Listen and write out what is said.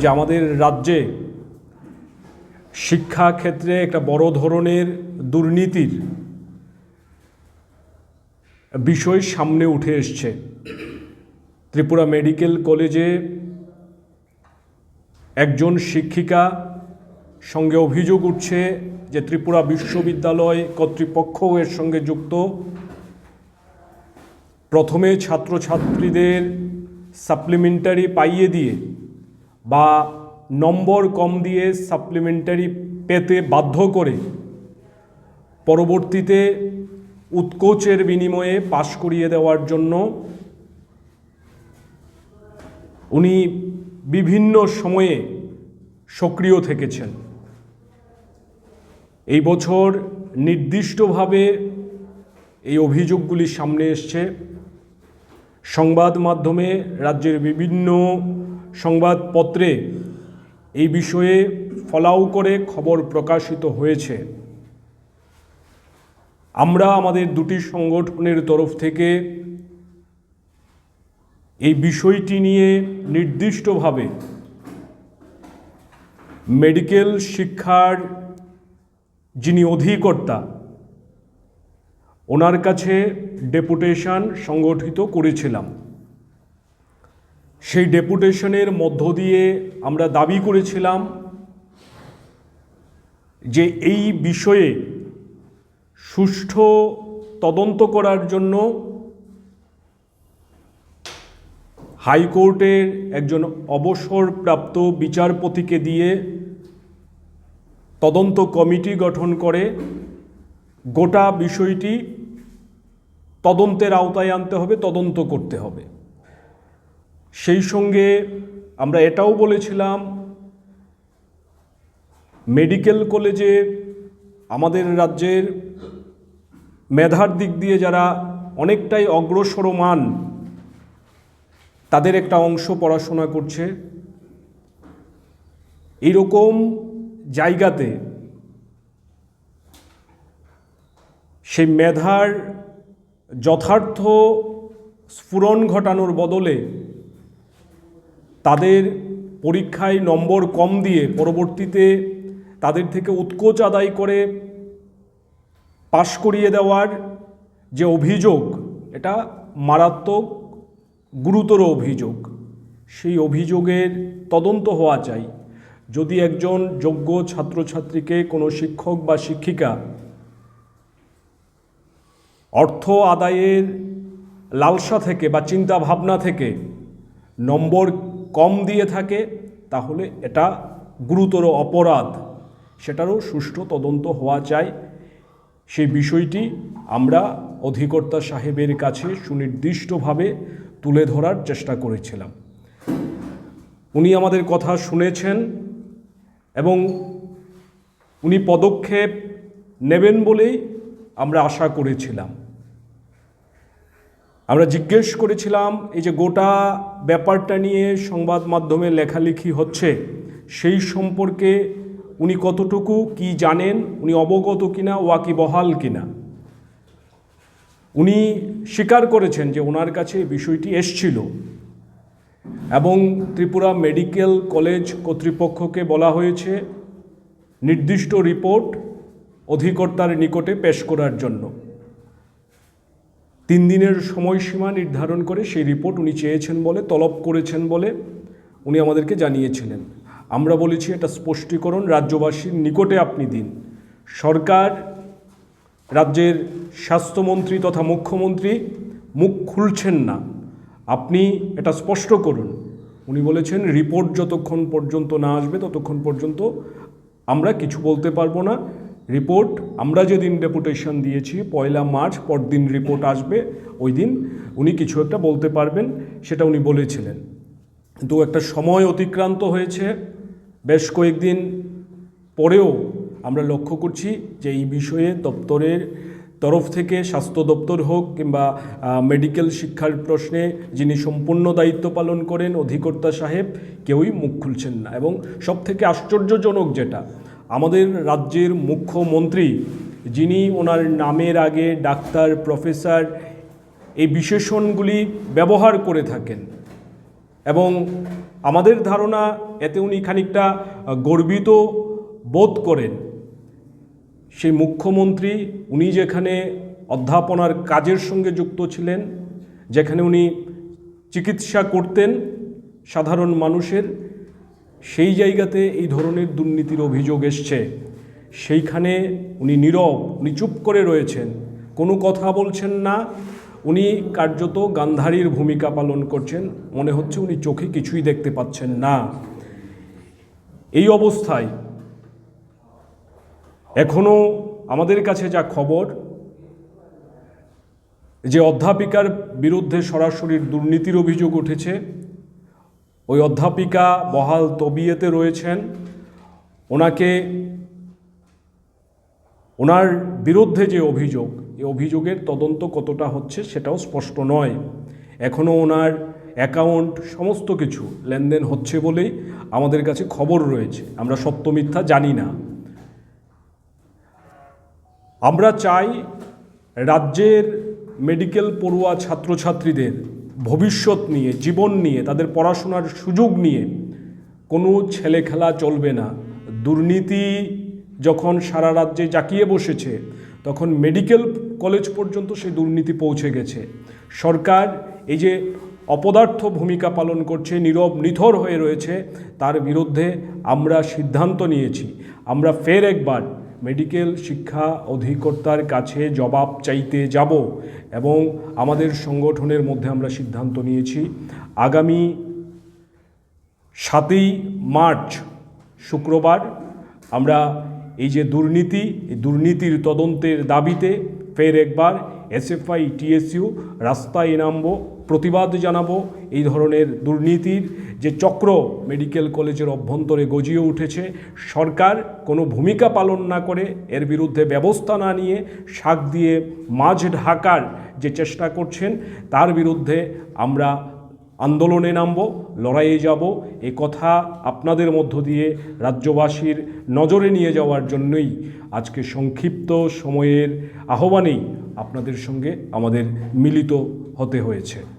যে আমাদের রাজ্যে শিক্ষা ক্ষেত্রে একটা বড় ধরনের দুর্নীতির বিষয় সামনে উঠে এসছে। ত্রিপুরা মেডিকেল কলেজে একজন শিক্ষিকা সঙ্গে অভিযোগ উঠছে যে ত্রিপুরা বিশ্ববিদ্যালয় কর্তৃপক্ষ এর সঙ্গে যুক্ত। প্রথমে ছাত্রছাত্রীদের সাপ্লিমেন্টারি পাইয়ে দিয়ে বা নম্বর কম দিয়ে সাপ্লিমেন্টারি পেতে বাধ্য করে পরবর্তীতে উৎকোচের বিনিময়ে পাশ করিয়ে দেওয়ার জন্য উনি বিভিন্ন সময়ে সক্রিয় থেকেছেন। এই বছর নির্দিষ্টভাবে এই অভিযোগগুলি সামনে এসছে। সংবাদ মাধ্যমে রাজ্যের বিভিন্ন সংবাদপত্রে এই বিষয়ে ফলাও করে খবর প্রকাশিত হয়েছে। আমরা আমাদের দুটি সংগঠনের তরফ থেকে এই বিষয়টি নিয়ে নির্দিষ্টভাবে মেডিকেল শিক্ষার যিনি অধিকর্তা, ওনার কাছে ডেপুটেশন সংগঠিত করেছিলাম। সেই ডেপুটেশনের মধ্য দিয়ে আমরা দাবি করেছিলাম যে এই বিষয়ে সুষ্ঠু তদন্ত করার জন্য হাইকোর্টের একজন অবসরপ্রাপ্ত বিচারপতিকে দিয়ে তদন্ত কমিটি গঠন করে গোটা বিষয়টি তদন্তের আওতায় আনতে হবে, তদন্ত করতে হবে। সেই সঙ্গে আমরা এটাও বলেছিলাম, মেডিকেল কলেজে আমাদের রাজ্যের মেধার দিক দিয়ে যারা অনেকটাই অগ্রসরমান তাদের একটা অংশ পড়াশোনা করছে। এইরকম জায়গাতে সেই মেধার যথার্থ স্ফুরণ ঘটানোর বদলে তাদের পরীক্ষায় নম্বর কম দিয়ে পরবর্তীতে তাদের থেকে উৎকোচ আদায় করে পাশ করিয়ে দেওয়ার যে অভিযোগ, এটা মারাত্মক গুরুতর অভিযোগ। সেই অভিযোগের তদন্ত হওয়া চাই। যদি একজন যোগ্য ছাত্রছাত্রীকে কোনো শিক্ষক বা শিক্ষিকা অর্থ আদায়ের লালসা থেকে বা চিন্তা ভাবনা থেকে নম্বর কম দিয়ে থাকে, তাহলে এটা গুরুতর অপরাধ। সেটারও সুষ্ঠু তদন্ত হওয়া চাই। সেই বিষয়টি আমরা অধিকর্তা সাহেবের কাছে সুনির্দিষ্টভাবে তুলে ধরার চেষ্টা করেছিলাম। উনি আমাদের কথা শুনেছেন এবং উনি পদক্ষেপ নেবেন বলেই আমরা আশা করেছিলাম। আমরা জিজ্ঞেস করেছিলাম, এই যে গোটা ব্যাপারটা নিয়ে সংবাদ মাধ্যমে লেখালেখি হচ্ছে, সেই সম্পর্কে উনি কতটুকু কি জানেন, উনি অবগত কিনা ওয়াকিবহাল কিনা? উনি স্বীকার করেছেন যে ওনার কাছে বিষয়টি এসছিল এবং ত্রিপুরা মেডিকেল কলেজ কর্তৃপক্ষকে বলা হয়েছে, নির্দিষ্ট রিপোর্ট অধিকর্তার নিকটে পেশ করার জন্য। তিন দিনের সময়সীমা নির্ধারণ করে সেই রিপোর্ট উনি চেয়েছেন বলে, তলব করেছেন বলে উনি আমাদেরকে জানিয়েছিলেন। আমরা বলেছি এটা স্পষ্টীকরণ, রাজ্যবাসীর নিকটে আপনি দিন। সরকার, রাজ্যের স্বাস্থ্যমন্ত্রী তথা মুখ্যমন্ত্রী মুখ খুলছেন না। আপনি এটা স্পষ্ট করুন। উনি বলেছেন, রিপোর্ট যতক্ষণ পর্যন্ত না আসবে, ততক্ষণ পর্যন্ত আমরা কিছু বলতে পারব না। রিপোর্ট আমরা যেদিন ডেপুটেশন দিয়েছি, পয়লা মার্চ পরদিন রিপোর্ট আসবে, ওই দিন উনি কিছু একটা বলতে পারবেন, সেটা উনি বলেছিলেন। কিন্তু একটা সময় অতিক্রান্ত হয়েছে, বেশ কয়েকদিন পরেও আমরা লক্ষ্য করছি যে এই বিষয়ে দপ্তরের তরফ থেকে স্বাস্থ্য দপ্তর হোক কিংবা মেডিকেল শিক্ষার প্রশ্নে যিনি সম্পূর্ণ দায়িত্ব পালন করেন, অধিকর্তা সাহেব, কেউই মুখ খুলছেন না। এবং সবথেকে আশ্চর্যজনক যেটা আমাদের রাজ্যের মুখ্যমন্ত্রী যিনি ওনার নামের আগে ডাক্তার, প্রফেসর এই বিশেষণগুলি ব্যবহার করে থাকেন। এবং আমাদের ধারণা এতে উনি খানিকটা গর্বিত বোধ করেন। সেই মুখ্যমন্ত্রী উনি যেখানে অধ্যাপনার কাজের সঙ্গে যুক্ত ছিলেন, যেখানে উনি চিকিৎসা করতেন সাধারণ মানুষের সেই জায়গাতে এই ধরনের দুর্নীতির অভিযোগ এসছে। সেইখানে উনি নীরব, উনি চুপ করে রয়েছেন। কোনো কথা বলছেন না। উনি কার্যত গান্ধারীর ভূমিকা পালন করছেন। মনে হচ্ছে উনি চোখে কিছুই দেখতে পাচ্ছেন না। এই অবস্থায় এখনও আমাদের কাছে যা খবর, যে অধ্যাপিকার বিরুদ্ধে সরাসরি দুর্নীতির অভিযোগ উঠেছে ওই অধ্যাপিকা বহাল তবিয়েতে রয়েছেন। ওনাকে ওনার বিরুদ্ধে যে অভিযোগ এই অভিযোগের তদন্ত কতটা হচ্ছে সেটাও স্পষ্ট নয়। এখনও ওনার অ্যাকাউন্ট সমস্ত কিছু লেনদেন হচ্ছে বলেই আমাদের কাছে খবর রয়েছে। আমরা সত্য মিথ্যা জানি না। আমরা চাই রাজ্যের মেডিকেল পড়ুয়া ছাত্রছাত্রীদের ভবিষ্যৎ নিয়ে, জীবন নিয়ে, তাদের পড়াশোনার সুযোগ নিয়ে কোনো ছেলে খেলা চলবে না। দুর্নীতি যখন সারা রাজ্যে জাকিয়ে বসেছে, তখন মেডিকেল কলেজ পর্যন্ত সেই দুর্নীতি পৌঁছে গেছে। সরকার এই যে অপদার্থ ভূমিকা পালন করছে, নীরব, নিথর হয়ে রয়েছে, তার বিরুদ্ধে আমরা সিদ্ধান্ত নিয়েছি। আমরা ফের একবার মেডিকেল শিক্ষা অধিকর্তার কাছে জবাব চাইতে যাব এবং আমাদের সংগঠনের মধ্যে আমরা সিদ্ধান্ত নিয়েছি। আগামী সাতই মার্চ শুক্রবার আমরা এই যে দুর্নীতি, এই দুর্নীতির তদন্তের দাবিতে ফের একবার এসএফআই, টিএসইউ রাস্তায় নামবো, প্রতিবাদ জানাব। এই ধরনের দুর্নীতির যে চক্র মেডিকেল কলেজের অভ্যন্তরে গজিয়ে উঠেছে, সরকার কোনো ভূমিকা পালন না করে এর বিরুদ্ধে ব্যবস্থা না নিয়ে শাক দিয়ে মাঝ ঢাকার যে চেষ্টা করছেন, তার বিরুদ্ধে আমরা আন্দোলনে নামব, লড়াইয়ে যাব। এ কথা আপনাদের মধ্য দিয়ে রাজ্যবাসীর নজরে নিয়ে যাওয়ার জন্যই আজকে সংক্ষিপ্ত সময়ের আহ্বানেই আপনাদের সঙ্গে আমাদের মিলিত হতে হয়েছে।